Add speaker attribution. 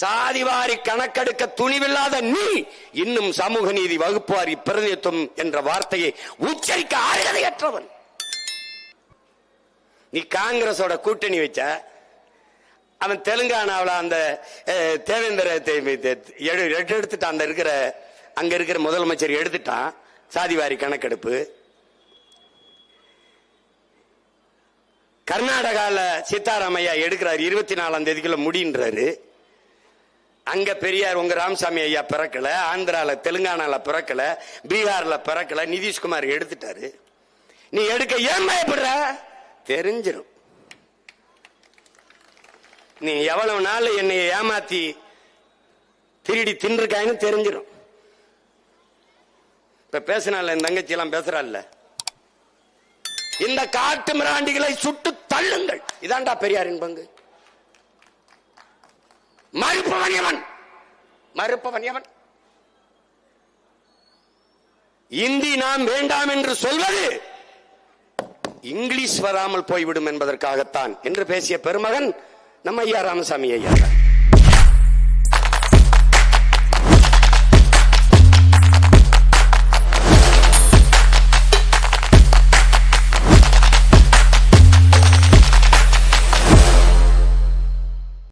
Speaker 1: சாதிவாரி கணக்கெடுக்க துணிவில்லாத நீ இன்னும் சமூக நீதி வகுப்பாரி பிரதிநிதித்துவம் என்ற வார்த்தையை உச்சரிக்க ஆறுதலையற்றவன் நீ காங்கிரஸோட கூட்டணி வச்ச அவன் தெலுங்கானாவில் அந்த தேவேந்திர எடு- எடுத்துட்டான். அந்த இருக்கிற அங்க இருக்கிற முதலமைச்சர் எடுத்துட்டான் சாதிவாரி கணக்கெடுப்பு. கர்நாடகாவில் சித்தாராமையா எடுக்கிறார் இருபத்தி நாலாம் தேதிக்குள்ள முடின்றாரு. அங்க பெரியார் உங்க ராமசாமி ஐயா பிறக்கல ஆந்திரால தெலுங்கானால பிறக்கல பீகார்ல பிறக்கல நிதிஷ்குமார் எடுத்துட்டாரு. நீ எடுக்க ஏன் பயப்படுற? தெரிஞ்சிடும் நீ எவ்வளவு நாள் என்னை ஏமாத்தி திருடி தின்றுக்காயின்னு தெரிஞ்சிடும் இப்ப பேசினால என் தங்கச்சி எல்லாம் பேசுறாள் இந்த காட்டு மிராண்டிகளை சுட்டு தள்ளுங்கள். இதான்டா பெரியாரின் பங்கு. மறுப்பவன் எவன் மறுப்பவன் எவன் இந்தி நாம் வேண்டாம் என்று சொல்வது இங்கிலீஷ் வராமல் போய்விடும் என்பதற்காகத்தான் என்று பேசிய பெருமகன் நம்ம ஐயா ராமசாமி ஐயா தான்.